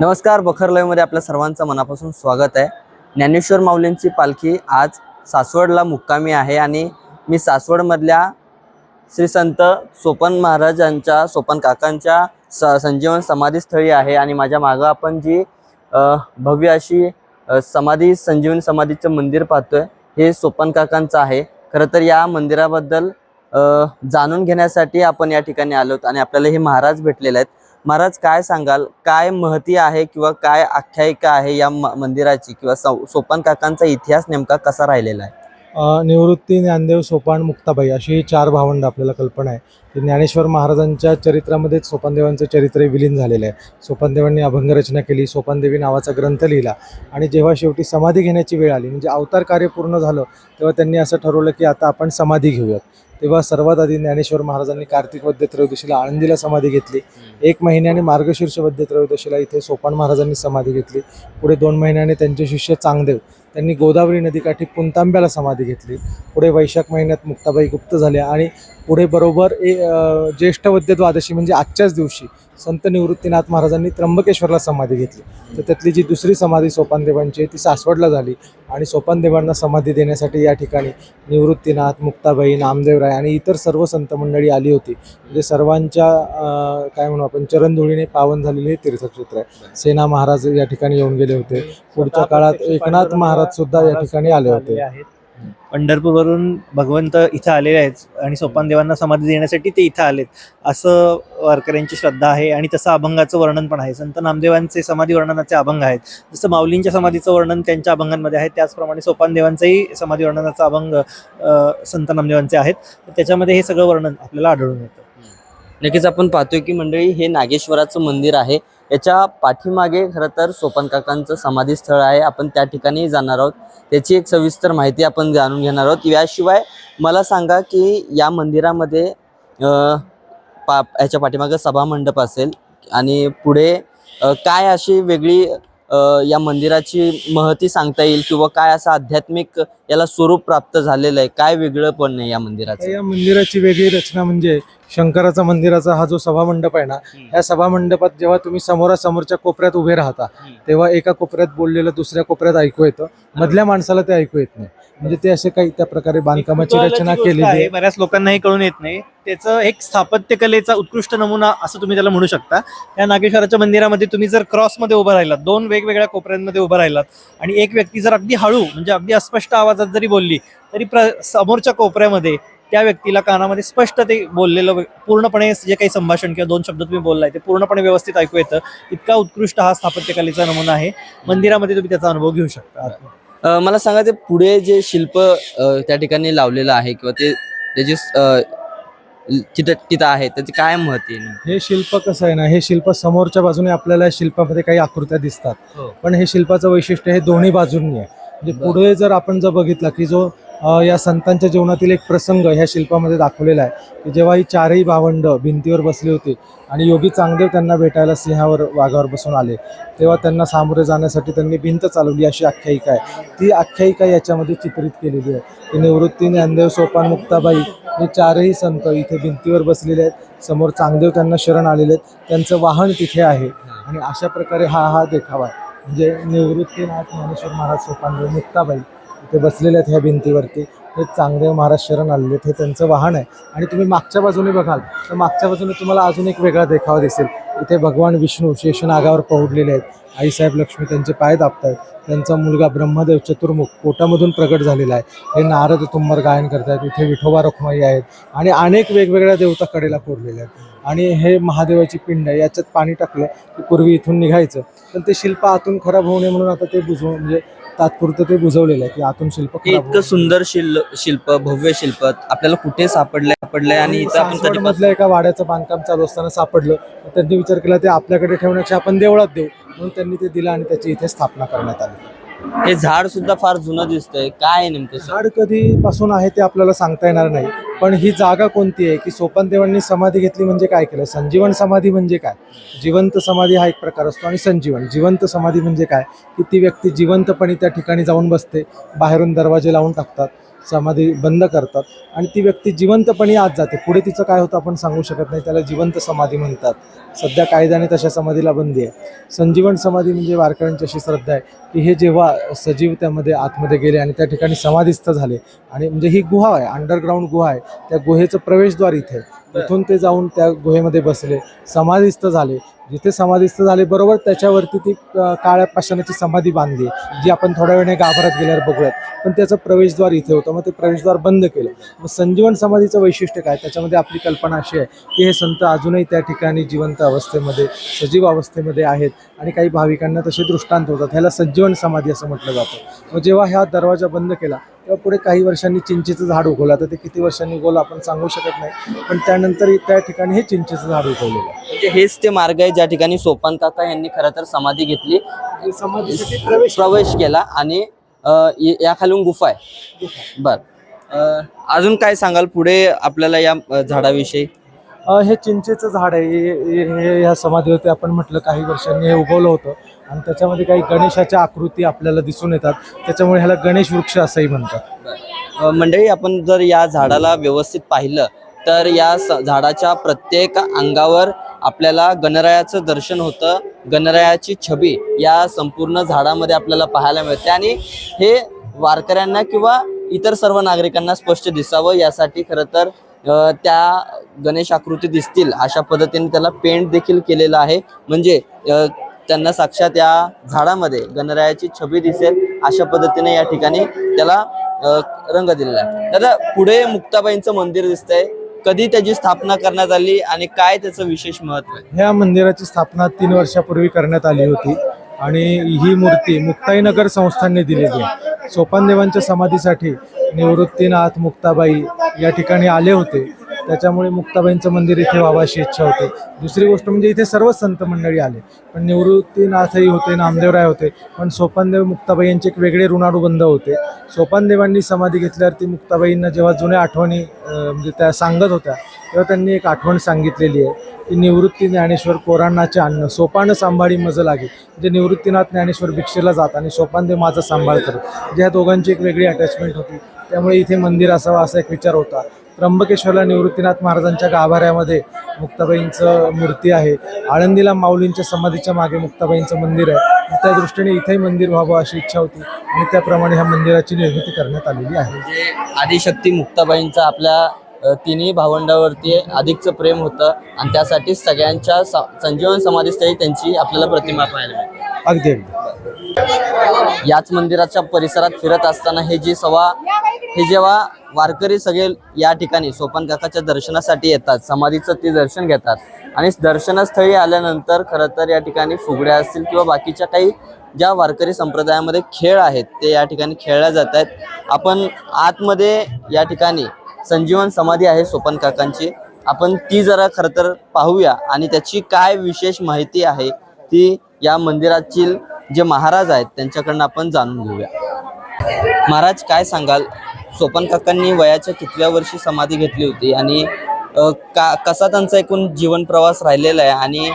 नमस्कार बखरलयमध्ये आपल्या सर्वांचं मनापासून स्वागत आहे. ज्ञानेश्वर माऊलींची पालखी आज सासवडला मुक्कामी आहे आणि मी सासवडमधल्या श्री संत सोपन महाराजांच्या सोपन काकांच्या स संजीवन समाधीस्थळी आहे आणि माझ्या मागं आपण जी भव्य अशी समाधी संजीवन समाधीचं मंदिर पाहतोय हे सोपन काकांचं आहे. खरं तर या मंदिराबद्दल जाणून घेण्यासाठी आपण या ठिकाणी आलोत आणि आपल्याला हे महाराज भेटलेले आहेत. महाराज काय सांगाल? काय महती आहे किंवा काय आख्यायिका आहे या म- मंदिराची किंवा सौ- सोपान काकांचा इतिहास नेमका कसा राहिलेला आहे? निवृत्ती ज्ञानदेव सोपान मुक्ताबाई अशी ही चार भावंड आपल्याला कल्पना आहे. की ज्ञानेश्वर महाराजांच्या चरित्रामध्येच सोपानदेवांचं चरित्र विलीन झालेलं आहे. सोपानदेवांनी अभंगरचना केली सोपानदेवी नावाचा ग्रंथ लिहिला आणि जेव्हा शेवटी समाधी घेण्याची वेळ आली म्हणजे अवतार कार्य पूर्ण झालं तेव्हा त्यांनी असं ठरवलं की आता आपण समाधी घेऊयात. तेव्हा सर्वात आधी ज्ञानेश्वर महाराजांनी कार्तिक वद्य त्रयोदशीला आळंदीला समाधी घेतली. एक महिन्याने मार्गशीर्ष वद्य त्रयोदशीला इथे सोपान महाराजांनी समाधी घेतली. पुढे दोन महिन्याने त्यांचे शिष्य चांगदेव त्यांनी गोदावरी नदीकाठी पुंतांब्याला समाधी घेतली. पुढे वैशाख महिन्यात मुक्ताबाई गुप्त झाल्या आणि पुढे बरोबर ए ज्येष्ठ वद्य द्वादशी म्हणजे आजच्याच दिवशी संत निवृत्तीनाथ महाराजांनी त्र्यंबकेश्वरला समाधी घेतली. तर त्यातली जी दुसरी समाधी सोपानदेवांची आहे ती सासवडला झाली आणि सोपानदेवांना समाधी देण्यासाठी या ठिकाणी निवृत्तीनाथ मुक्ताबाई नामदेवराय आणि इतर सर्व संत मंडळी आली होती. म्हणजे सर्वांच्या काय म्हणू आपण चरणधुळीने पावन झालेले हे तीर्थक्षेत्र आहे. सेना महाराज या ठिकाणी येऊन गेले होते. पुढच्या काळात एकनाथ महाराज सुद्धा या ठिकाणी आले होते. पंढरपूरवरून भगवंत इथं आलेले आहेत आणि सोपान देवांना समाधी देण्यासाठी ते इथं आलेत. असं वारकऱ्यांची श्रद्धा आहे आणि तसं अभंगाचं वर्णन पण आहे. संत नामदेवांचे समाधी वर्णनाचे अभंग आहेत. जसं माऊलींच्या समाधीचं वर्णन त्यांच्या अभंगांमध्ये आहे त्याचप्रमाणे सोपान देवांचंही समाधी वर्णनाचा अभंग संत नामदेवांचे आहेत. तर त्याच्यामध्ये हे सगळं वर्णन आपल्याला आढळून येतं. नक्कीच आपण पाहतोय की मंडळी हे नागेश्वराचं मंदिर आहे. याच्या पाठीमागे खरं तर सोपनकाकांचं समाधी स्थळ आहे. आपण त्या ठिकाणी जाणार आहोत. त्याची एक सविस्तर माहिती आपण जाणून घेणार आहोत. याशिवाय मला सांगा की या मंदिरामध्ये पा याच्या पाठीमागे सभामंडप असेल आणि पुढे काय अशी वेगळी या मंदिराची महती सांगता येईल किंवा काय असं आध्यात्मिक याला स्वरूप प्राप्त झालेलं आहे? काय वेगळं पण नाही या मंदिराचं? या मंदिराची वेगळी रचना म्हणजे शंकराचा मंदिराचा हा जो सभामंडप आहे ना या सभामंडपात जेव्हा तुम्ही समोरासमोरच्या कोपऱ्यात उभे राहता तेव्हा एका कोपऱ्यात बोललेलं दुसऱ्या कोपऱ्यात ऐकू येतं. मधल्या माणसाला ते ऐकू येत नाही. म्हणजे ते असे काही त्या प्रकारे बांधकामाची रचना केलेली आहे. बऱ्याच लोकांना हे कळून येत नाही. त्याचं एक स्थापत्यकलेचा उत्कृष्ट नमुना असं तुम्ही त्याला म्हणू शकता. या नागेश्वराच्या मंदिरामध्ये तुम्ही जर क्रॉसमध्ये उभं राहिलात दोन वेगवेगळ्या कोपऱ्यांमध्ये उभं राहिलात आणि एक व्यक्ती जर अगदी हळू म्हणजे अगदी अस्पष्ट आवाजात जरी बोलली तरी प्र समोरच्या कोपऱ्यामध्ये त्या व्यक्तीला कानामध्ये स्पष्ट ते बोललेलं पूर्णपणे जे काही संभाषण किंवा दोन शब्द तुम्ही बोललाय ते पूर्णपणे व्यवस्थित ऐकू येतं. इतका उत्कृष्ट हा स्थापत्यकलेचा नमुना आहे. मंदिरामध्ये तुम्ही त्याचा अनुभव घेऊ शकता. मला सांगा ते पुढे जे शिल्प त्या ठिकाणी लावलेलं आहे किंवा ते त्याची तिथं तिथं आहे त्याची काय महती आहे नेमकी? हे शिल्प कसं आहे ना हे शिल्प समोरच्या बाजूने आपल्याला शिल्पामध्ये काही आकृत्या दिसतात हो. पण हे शिल्पाचं वैशिष्ट्य हे दोन्ही बाजूंनी आहे म्हणजे. पुढे जर आपण जर बघितलं की जो या संतांच्या जीवनातील एक प्रसंग ह्या शिल्पामध्ये दाखवलेला आहे. की जेव्हा ही चारही भावंड भिंतीवर बसली होती आणि योगी चांगदेव त्यांना भेटायला सिंहावर वाघावर बसून आले तेव्हा त्यांना सामोरे जाण्यासाठी त्यांनी भिंत चालवली अशी आख्यायिका आहे. ती आख्यायिका याच्यामध्ये चित्रित केलेली आहे. की निवृत्ती ज्ञानदेव सोपान मुक्ताबाई हे चारही संत इथे भिंतीवर बसलेले आहेत. समोर चांगदेव त्यांना शरण आलेले आहेत. त्यांचं वाहन तिथे आहे. आणि अशा प्रकारे हा हा देखावा आहे. म्हणजे निवृत्तीनाथ ज्ञानेश्वर महाराज सोपानदेव मुक्ताबाई ते बसलेले आहेत ह्या भिंतीवरती. हे चांगदेव महाराज शरण आलेले आहेत. हे त्यांचं वाहन आहे. आणि तुम्ही मागच्या बाजूने बघाल तर मागच्या बाजूने तुम्हाला अजून एक वेगळा देखावा दिसेल. इथे भगवान विष्णू शेषनागावर पहुडलेले आहेत. आईसाहेब लक्ष्मी त्यांचे पाय दाबतायत. त्यांचा मुलगा ब्रह्मदेव चतुर्मुख पोटामधून प्रगट झालेला आहे. हे नारद तुंबर गायन करतायत. इथे विठोबा रखुमाई आहेत. आणि अनेक वेगवेगळ्या देवता कडेला कोरलेल्या आहेत. आणि हे महादेवाची पिंड आहे. याच्यात पाणी टाकलं की पूर्वी इथून निघायचं. पण ते शिल्प आतून खराब होऊ नये म्हणून आता ते बुजवून म्हणजे तात्पुरतं ते बुजवलेलं आहे की आतून शिल्प हे खराब इतकं. सुंदर शिल शिल्प भव्य शिल्प आपल्याला कुठे सापडलंय सापडलंय आणि इथं आपण कधी मधल्या एका वाड्याचं बांधकाम चालू असताना सापडलं तर त्यांनी विचार केला ते आपल्याकडे ठेवण्यापेक्षा आपण देवळात देऊ म्हणून त्यांनी ते दिलं आणि त्याची इथे स्थापना करण्यात आली हे झाड सुद्धा फार जुनं दिसतंय काय आहे नेमकं? झाड कधीपासून आहे ते आपल्याला सांगता येणार नाही पण ही जागा कोणती आहे? की सोपानदेवांनी समाधी घेतली म्हणजे काय केलं? संजीवन समाधी म्हणजे काय? जिवंत समाधी हा एक प्रकार असतो आणि संजीवन. जिवंत समाधी म्हणजे काय? की ती व्यक्ती जिवंतपणे त्या ठिकाणी जाऊन बसते बाहेरून दरवाजे लावून टाकतात. समाधी बंद करतात आणि ती व्यक्ती जिवंतपणे आत जाते. पुढे तिचं काय होतं आपण सांगू शकत नाही. त्याला जिवंत समाधी म्हणतात. सध्या कायद्याने तशा समाधीला बंदी आहे. संजीवन समाधी म्हणजे वारकऱ्यांची अशी श्रद्धा आहे की हे जेव्हा सजीव त्यामध्ये आतमध्ये गेले आणि त्या ठिकाणी समाधीस्थ झाले. आणि म्हणजे ही गुहा आहे अंडरग्राऊंड गुहा आहे. त्या गुहेचं प्रवेशद्वार इथे तिथून इथून ते जाऊन त्या गुहेमध्ये बसले. समाधीस्थ झाले. जिथे समाधीस्थ झाले बरोबर त्याच्यावरती ती काळ्या पाषाणाची समाधी बांधली जी आपण थोड्या वेळाने गाभारात गेल्यावर बघूयात. पण त्याचं प्रवेशद्वार इथे होतं. मग ते प्रवेशद्वार बंद केलं. मग संजीवन समाधीचं वैशिष्ट्य काय? त्याच्यामध्ये आपली कल्पना अशी आहे की हे संत अजूनही त्या ठिकाणी जिवंत अवस्थेमध्ये सजीव अवस्थेमध्ये आहेत आणि काही भाविकांना तसे दृष्टांत होतात. ह्याला संजीवन समाधी असं म्हटलं जातं. मग जेव्हा ह्या दरवाजा बंद केला तेव्हा पुढे काही वर्षांनी चिंचेचं झाड उगवलं. आता ते किती वर्षांनी उगवलं आपण सांगू शकत नाही. पण त्यानंतर त्या ठिकाणी हे चिंचेचं झाड उगवलेलं आहे. म्हणजे हेच ते मार्ग आहे ज्या ठिकाणी सोपान काका यांनी खरं तर समाधी घेतली. समाधीसाठी प्रवेश प्रवेश केला आणि अ, य- या खालून गुफा आहे. बर. अ, अजून काय सांगाल पुढे आपल्याला या अ, झाडाविषयी? अ, हे चिंचेचं झाड आहे. हे- हे हे ह्या समाधीवरती आपण म्हटलं काही वर्षांनी हे उगवलं होतं. आणि त्याच्यामध्ये काही गणेशाच्या आकृती आपल्याला दिसून येतात. त्याच्यामुळे ह्याला गणेश वृक्ष असंही म्हणतात. अ, मंडळी आपण जर या झाडाला व्यवस्थित पाहिलं तर या स- झाडाच्या प्रत्येक अंगावर आपल्याला गणरायाचं दर्शन होतं. गणरायाची छबी या संपूर्ण झाडामध्ये आपल्याला पाहायला मिळते आणि हे वारकऱ्यांना किंवा इतर सर्व नागरिकांना स्पष्ट दिसावं. यासाठी खरं तर अ, त्या गणेश आकृती दिसतील अशा पद्धतीने त्याला पेंट देखील केलेलं आहे. म्हणजे अ, त्यांना साक्षात या झाडामध्ये गणरायाची छबी दिसेल अशा पद्धतीने या ठिकाणी त्याला रंग दिलेला आहे. दादा पुढे मुक्ताबाईंचं मंदिर दिसतंय. कधी त्याची स्थापना करण्यात आली आणि काय त्याचं विशेष महत्त्व आहे? ह्या मंदिराची स्थापना तीन वर्षापूर्वी करण्यात आली होती आणि ही मूर्ती मुक्ताईनगर संस्थांनी दिलेली आहे. सोपानदेवांच्या समाधीसाठी निवृत्तीनाथ मुक्ताबाई या ठिकाणी आले होते. त्याच्यामुळे मुक्ताबाईंचं मंदिर इथे व्हावं अशी इच्छा होती. दुसरी गोष्ट म्हणजे इथे सर्वच संत मंडळी आले. पण निवृत्तीनाथही होते नामदेवराय होते पण सोपानदेव मुक्ताबाई यांचे एक वेगळे ऋणानुबंध होते. सोपानदेवांनी समाधी घेतल्यावर ती मुक्ताबाईंना जेव्हा जुन्या आठवणी म्हणजे त्या सांगत होत्या तेव्हा त्यांनी एक आठवण सांगितलेली आहे की निवृत्ती ज्ञानेश्वर कोराणाचे अन्न सोपानं सांभाळी मज लागे. म्हणजे निवृत्तीनाथ ज्ञानेश्वर भिक्षेला जात आणि सोपानदेव माझा सांभाळ करत म्हणजे ह्या दोघांची एक वेगळी अटॅचमेंट होती. त्यामुळे इथे मंदिर असावं असा एक विचार होता. त्र्यंबकेश्वरला निवृत्तीनाथ महाराजांच्या गाभाऱ्यामध्ये मुक्ताबाईंचं मूर्ती आहे. आळंदीला माऊलींच्या समाधीच्या मागे मुक्ताबाईंचं मंदिर आहे. त्या दृष्टीने इथेही मंदिर व्हावं अशी इच्छा होती आणि त्याप्रमाणे ह्या मंदिराची निर्मिती करण्यात आलेली आहे. म्हणजे आदिशक्ती मुक्ताबाईंचं आपल्या तिन्ही भावंडावरती अधिकचं प्रेम होतं आणि त्यासाठी सगळ्यांच्या स- संजीवन समाधीस्थळी त्यांची आपल्याला प्रतिमा पाहायला मिळते. अगदी अगदी. याच मंदिराच्या परिसरात फिरत असताना हे जी सवा हे जेव्हा वारकरी सगळे या ठिकाणी सोपान काकाच्या दर्शनासाठी येतात समाधीचं ते दर्शन घेतात. आणि दर्शनस्थळी आल्यानंतर खरं तर या ठिकाणी फुगड्या असतील किंवा बाकीच्या काही ज्या वारकरी संप्रदायामध्ये खेळ आहेत ते या ठिकाणी खेळल्या जात आहेत. आपण आतमध्ये या ठिकाणी संजीवन समाधी आहे सोपान काकांची. आपण ती जरा खरं तर पाहूया आणि त्याची काय विशेष माहिती आहे ती या मंदिरातील जे महाराज आहेत त्यांच्याकडनं आपण जाणून घेऊया. महाराज काय सांगाल? सोपान काकांनी वयाच्या कितव्या वर्षी समाधी घेतली होती आणि का कसा त्यांचा एकूण जीवन प्रवास राहिलेला आहे आणि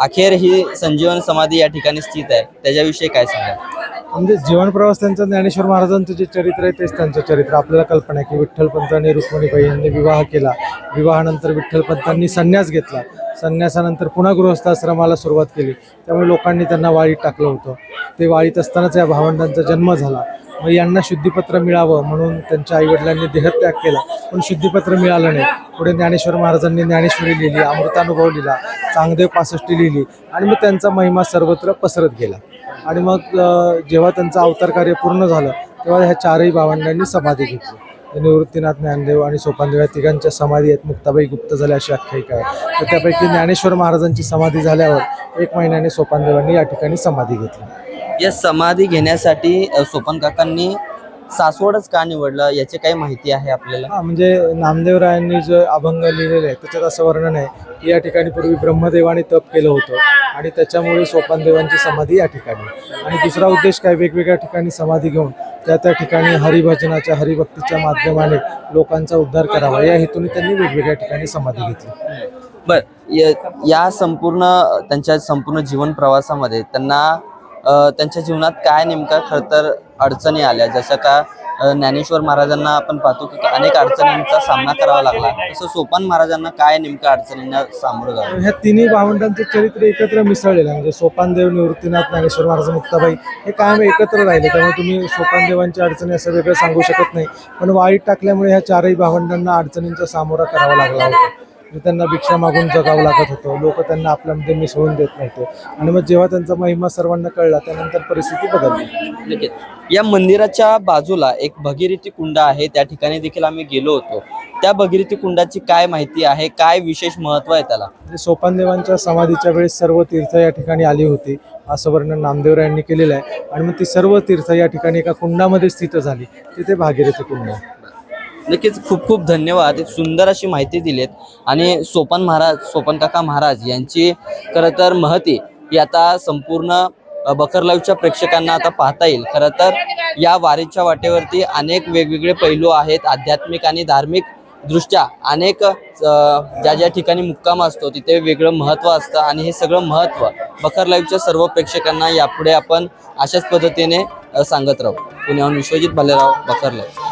अखेर ही संजीवन समाधी या ठिकाणी स्थित आहे त्याच्याविषयी काय सांगा म्हणजे जीवनप्रवास त्यांचं ज्ञानेश्वर महाराजांचं जे चरित्र आहे तेच त्यांचं चरित्र. आपल्याला कल्पना आहे की विठ्ठलपंत आणि रुक्मिणीबाई यांनी विवाह केला. विवाहानंतर विठ्ठलपंतांनी संन्यास घेतला. संन्यासानंतर पुन्हा गृहस्थाश्रमाला सुरुवात केली. त्यामुळे लोकांनी त्यांना वाळीत टाकलं होतं. ते वाळीत असतानाच या भावंडांचा जन्म झाला. मग यांना शुद्धीपत्र मिळावं म्हणून त्यांच्या आईवडिलांनी देहत्याग केला. पण शुद्धीपत्र मिळालं नाही. पुढे ज्ञानेश्वर महाराजांनी ज्ञानेश्वरी लिहिली अमृतानुभव लिहिला चांगदेव पासष्टी लिहिली आणि मग त्यांचा महिमा सर्वत्र पसरत गेला. आणि मग जेव्हा त्यांचं अवतार कार्य पूर्ण झालं तेव्हा ह्या चारही भावंडांनी समाधी घेतली. निवृत्तीनाथ ज्ञानदेव आणि सोपानदेव या तिघांच्या समाधी आहेत. मुक्ताबाई गुप्त झाल्या अशी आख्यायिका आहे. तर त्यापैकी ज्ञानेश्वर महाराजांची समाधी झाल्यावर एक महिन्याने सोपानदेवांनी या ठिकाणी समाधी घेतली. या समाधी घेण्यासाठी अ, सोपन काकांनी सासवडच का निवडलं? याची काही माहिती आहे आपल्याला? हा म्हणजे नामदेवरायांनी जो अभंग लिहिलेले आहे त्याच्यात असं वर्णन आहे की या ठिकाणी पूर्वी ब्रह्मदेवाने तप केलं होतं आणि त्याच्यामुळे सोपानदेवांची समाधी या ठिकाणी. आणि दुसरा उद्देश काय? वेगवेगळ्या ठिकाणी समाधी घेऊन त्या त्या ठिकाणी हरिभजनाच्या हरिभक्तीच्या माध्यमाने लोकांचा उद्धार करावा. या हेतूने त्यांनी वेगवेगळ्या ठिकाणी समाधी घेतली. बर य- संपूर्ण त्यांच्या संपूर्ण जीवन प्रवासामध्ये त्यांना त्यांच्या जीवनात काय नेमका खरं तर अडचणी आल्या? जसं का ज्ञानेश्वर महाराजांना आपण पाहतो की अनेक अडचणींचा सामना करावा लागला. तसं सोपान महाराजांना काय नेमक्या अडचणींना सामोरं जावं? ह्या तिन्ही भावंडांचं चरित्र एकत्र मिसळलेलं आहे. म्हणजे सोपानदेव निवृत्तीनाथ ज्ञानेश्वर महाराज मुक्ताबाई हे कायम एकत्र राहिले. त्यामुळे तुम्ही सोपानदेवांच्या अडचणी असं वेगळं सांगू शकत नाही. पण वाईट टाकल्यामुळे ह्या चारही भावंडांना अडचणींचा सामोरा करावा लागला होता. त्यांना भिक्षा मागून जगावं लागत होतं. लोक त्यांना आपल्यामध्ये मिसळून देत नव्हते. आणि मग जेव्हा त्यांचा महिमा सर्वांना कळला त्यानंतर परिस्थिती बदलली. नक्कीच. या मंदिराच्या बाजूला एक भगीरथी कुंड आहे. त्या ठिकाणी देखील आम्ही गेलो होतो. त्या भगीरथी कुंडाची काय माहिती आहे? काय विशेष महत्त्व आहे त्याला? म्हणजे सोपानदेवांच्या समाधीच्या वेळेस सर्व तीर्थ या ठिकाणी आली होती. असं वर्णन नामदेवराय यांनी केलेलं आहे. आणि मग ती सर्व तीर्थ या ठिकाणी एका कुंडामध्ये स्थित झाली. तिथे भागीरथी कुंड आहे. नक्कीच खूप खूप धन्यवाद. सुंदर अशी माहिती दिलीत. आणि सोपन महाराज सोपन काका महाराज यांची खरं तर महती ही आता संपूर्ण बकर लाईव्हच्या प्रेक्षकांना आता पाहता येईल. खरं तर या वारीच्या वाटेवरती अनेक वेगवेगळे पैलू आहेत. आध्यात्मिक आणि धार्मिक दृष्ट्या अनेक ज्या ज्या ठिकाणी मुक्काम असतो तिथे वेगळं महत्त्व असतं. आणि हे सगळं महत्त्व बकर लाईव्हच्या सर्व प्रेक्षकांना यापुढे आपण अशाच पद्धतीने सांगत राहू. पुण्याहून विश्वजित भालेराव बकर लाईव्ह.